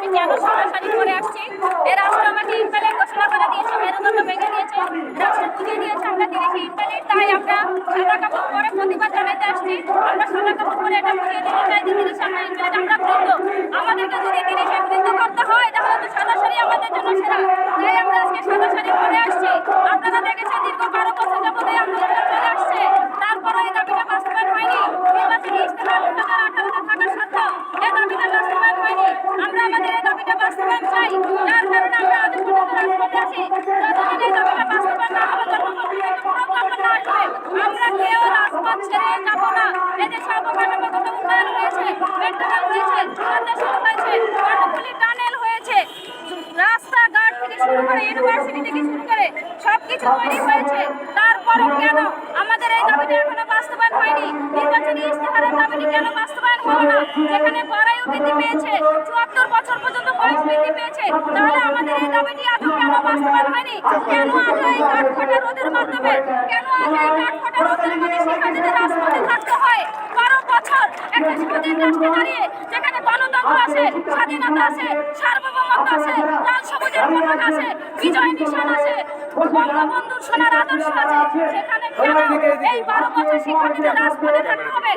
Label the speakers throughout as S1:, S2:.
S1: আমি কেন সরাসরি করে আসছি? এই রাষ্ট্র আমাকে ইনভ্যালিড ঘোষণা করে দিয়েছে, মেরুদণ্ড ভেঙে দিয়েছে, রাষ্ট্র বুঝিয়ে দিয়েছে, আমরা তিরিশে ইনভ্যালিড তাই আমরা সাদা কাপড় পরে প্রতিবাদ জানাইতে আসছি। আমরা সাদা কাপড় পরে এটা বুঝিয়ে দিতে চাই যে তিরিশে আমরা ইনভ্যালিড আমরা বৃদ্ধ। আমাদেরকে যদি তিরিশে বৃদ্ধ করতে হয়, তাহলে তো সরাসরি আমাদের জন্য সেরা। তাই আমরা আজকে সরাসরি করে আসছি। আপনারা দেখেছেন দীর্ঘ বারো বছর যাবত এই আন্দোলনটা চলে আসছে তারপরে এই দাবিটা বাস্তবায়ন হয়নি নির্বাচনী ইস্তেহার দু হাজার আঠারোতে থাকা সত্ত্বেও এই দাবিটা বাস্তবায়ন হয়নি আমরা আমাদের এই দাবিটা বাস্তবায়ন চাই। যার কারণে আমরা আজ পর্যন্ত রাজপথে আছি। যতদিন এই দাবিটা বাস্তবায়ন না হবে পর্যন্ত প্রজ্ঞাপন না আসবে। আমরা কেউ রাজপথ ছেড়ে যাব না। এদেশে অবকাঠামোগত উন্নয়ন হয়েছে, মেট্রোরেল হয়েছে চূড়ান্ত শুরু হয়েছে কর্ণফুলী টানেল হয়েছে। রাস্তাঘাট থেকে শুরু করে ইউনিভার্সিটি থেকে শুরু করে সবকিছু তৈরি হয়েছে। তারপরও কেন আমাদের এই দাবিটা এখনও বাস্তবায়ন হয়নি? নির্বাচনী ইস্তেহারের দাবিটি কেন বাস্তবায়ন হলো না? যেখানে বড়াইও বৃদ্ধি পেয়েছে চুয়াত্তর বছর পর্যন্ত বয়স বৃদ্ধি পেয়েছে, তাহলে আমাদের এই দাবিটি আজও কেন বাস্তবায়ন হয়নি? কেন আজও এই কাঠফাটা রোদের মাধ্যমে, কেন আজও এই কাঠফাটা রোদের মধ্যে শিক্ষার্থীদের রাজপথে থাকতে হয়? বারো বছর একটা স্বাধীন রাষ্ট্রে দাঁড়িয়ে যেখানে গণতন্ত্র আছে, স্বাধীনতা আছে, সার্বভৌমত্ব আছে, লাল সবুজের পতাকা আছে, বিজয় নিশান আছে বঙ্গবন্ধুর সোনার আদর্শ আছে, সেখানে কেন এই বারো বছর শিক্ষার্থীদের রাজপথে থাকতে হবে?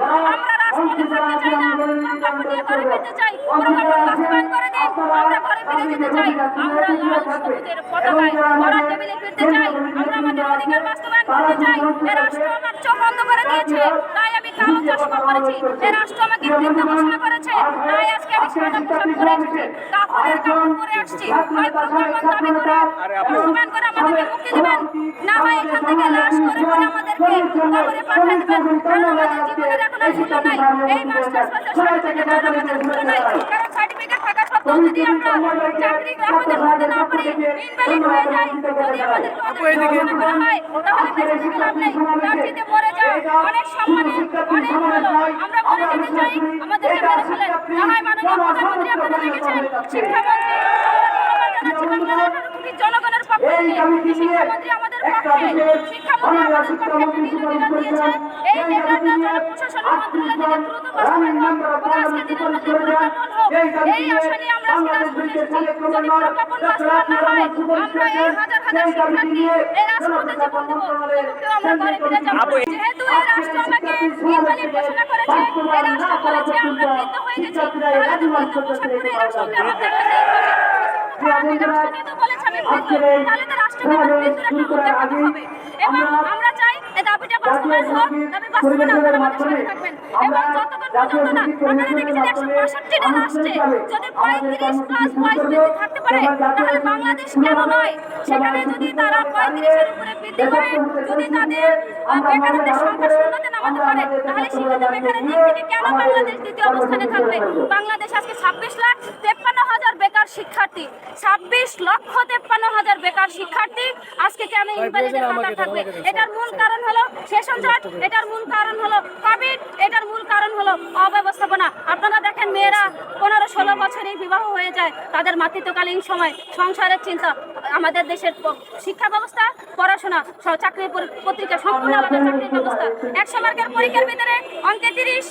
S1: নিয়ে ঘরে ফিরতে চাই। প্রজ্ঞাপন বাস্তবায়ন করে দিন আমরা ঘরে ফিরে যেতে চাই। আমরা লাল সবুজের পতাকায় পড়ার টেবিলে ফিরতে চাই। আমরা আমাদের অধিকার বাস্তবায়ন করতে চাই। এ রাষ্ট্র আমার চোখ বন্ধ করে দিয়েছে। তাই আমি কালো চশমা পরেছি। এ রাষ্ট্র আমাকে বৃদ্ধ ঘোষণা করেছে। না হয় এখান থেকে লাশ করে করে আমাদেরকে কবরে পাঠিয়ে দিবেন। কারণ আমাদের জীবনের এখন আর নাই। এই মাস্টার্স পাশের সার্টিফিকেট আমাদের মূল্য নাই। কারণ সার্টিফিকেট থাকা সত্ত্বেও যদি আমরা চাকরি আমাদের করতে না পারি ইনভ্যালিড হয়ে যাই যদি আমাদেরকে অনেক করা হয় তাহলে বেঁচে থেকে লাভ নেই। চেয়ে মরে যায় অনেক সম্মানে অনেক ভালো। আমরা মরে যেতে চাই। আমাদেরকে মেরে ফেলেন। না মাননীয় প্রধানমন্ত্রী আপনারা দেখেছেন। শিক্ষামন্ত্রী জনগণের পক্ষ শিক্ষামন্ত্রী আমাদের পক্ষে শিক্ষামন্ত্রী আমাদের পক্ষে নির্দেশনা দিয়েছে এই লেটারটা জনপ্রশাসন মন্ত্রণালয় থেকে দ্রুত বাস্তবায়ন হোক এবং আজকে দিনের মধ্যে প্রজ্ঞাপন এই আশা নিয়ে আমরা আজকে রাজপথে এসেছি যদি প্রজ্ঞাপন বাস্তবায়ন না। হয় আমরা এই হাজার হাজার শিক্ষার্থী এই রাজপথে জীবন দেবো ঘরে ফিরে যাব যেহেতু এই রাষ্ট্র আমাকে ইনভ্যালিড ঘোষণা করেছে এই রাষ্ট্র বলেছে আমরা বৃদ্ধ হয়ে গেছি। তাহলে তো বৃদ্ধ পোশাক পরে এই রাষ্ট্রকে আমার যেহেতু বলেছে আমি বৃদ্ধ তাহলে তো রাষ্ট্রকে আমার মৃত্যুর একটা মুখ হবে? এবং আমরা দাবিটা বাস্তবায়ন হোক দাবি বাস্তবায়ন আপনারা আমাদের সাথে থাকবেন। এবং যতক্ষণ পর্যন্ত না আপনারা দেখেছেন একশো পঁয়ষট্টিটা রাষ্ট্রে যদি পঁয়ত্রিশ প্লাস বয়স বৃদ্ধি থাকতে পারে তাহলে বাংলাদেশ কেন নয়? সেখানে যদি তারা পঁয়ত্রিশের উপরে বৃদ্ধি করে যদি তাদের বেকারত্বের সংখ্যা শূন্যতে নামাতে পারে তাহলে শিক্ষিত বেকারের দিক থেকে কেন বাংলাদেশ দ্বিতীয় অবস্থানে থাকবে? বাংলাদেশ আজকে ছাব্বিশ লাখ তেপ্পান্ন হাজার বেকার শিক্ষার্থী ছাব্বিশ লক্ষ তেপ্পান্ন হাজার বেকার শিক্ষার্থী আজকে কেন ইনভ্যালিডের কাতার থাকবে? এটার মূল কারণ হলো সেশন জট এটার মূল কারণ হলো কোভিড এটার মূল কারণ হলো অব্যবস্থাপনা। আপনারা দেখেন মেয়েরা পনেরো ষোলো বছরেই বিবাহ হয়ে যায় তাদের মাতৃত্বকালীন সময় সংসারের চিন্তা আমাদের দেশের শিক্ষা ব্যবস্থা পড়াশোনা চাকরি পত্রিকা সম্পূর্ণ আলাদা চাকরির ব্যবস্থা। একশো মার্কের পরীক্ষার ভিতরে অঙ্কে তিরিশ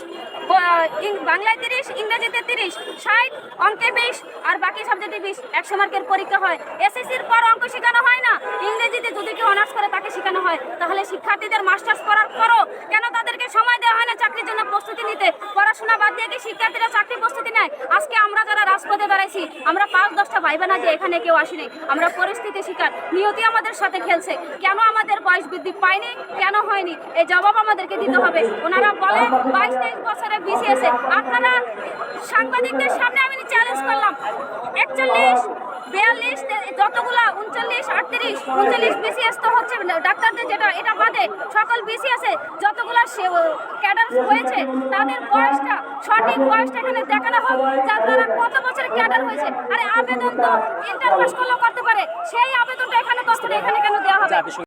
S1: বাংলায় তিরিশ, ইংরেজিতে তিরিশ, ষাট, অঙ্কে বিশ, আর বাকি সাবজেক্টে বিশ। একশো মার্কের পরীক্ষা হয়। এসএসসির পর অঙ্ক শেখানো হয় না। ইংরেজিতে যদি কেউ অনার্স করে, তাকে শেখানো হয়। তাহলে শিক্ষার্থীদের মাস্টার্স করার পরও কেন তাদেরকে সময় দেওয়া হয় না চাকরির জন্য প্রস্তুতি নিতে? পড়াশোনা বাদ দিয়ে কি শিক্ষার্থীরা চাকরি প্রস্তুতি নেয়? আজকে আমরা যারা রাজপথে দাঁড়াইছি, আমরা পাঁচ, দশটা ভাই বোনা যে এখানে কেউ আসেনি। আমরা পরিস্থিতি শিকার। নিয়তি আমাদের সাথে খেলছে। কেন আমাদের বয়স বৃদ্ধি পায়নি? কেন হয়নি? এই জবাব আমাদেরকে দিতে হবে। ওনারা বলে, বাইশ, তেইশ বছরে বিসিএসে আপনারা সাংবাদিকদের সামনে আমি চ্যালেঞ্জ করলাম, একচল্লিশ, বিয়াল্লিশ, যতগুলা উনচল্লিশ, আটত্রিশ, উনচল্লিশ বিসিএস তো হচ্ছে। ডাক্তারদের যেটা, এটা বাদে সকল বিসিএসে যতগুলা ক্যাডার হয়েছে, তাদের বয়সটা, সঠিক বয়সটা এখানে দেখানো হোক, যার দ্বারা কত বছরের ক্যাডার হয়েছে। আরে আবেদন তো ইন্টার পাস করলেও করতে পারে। সেই আবেদনটা এখানে করতে এখানে কেন দেওয়া হবে?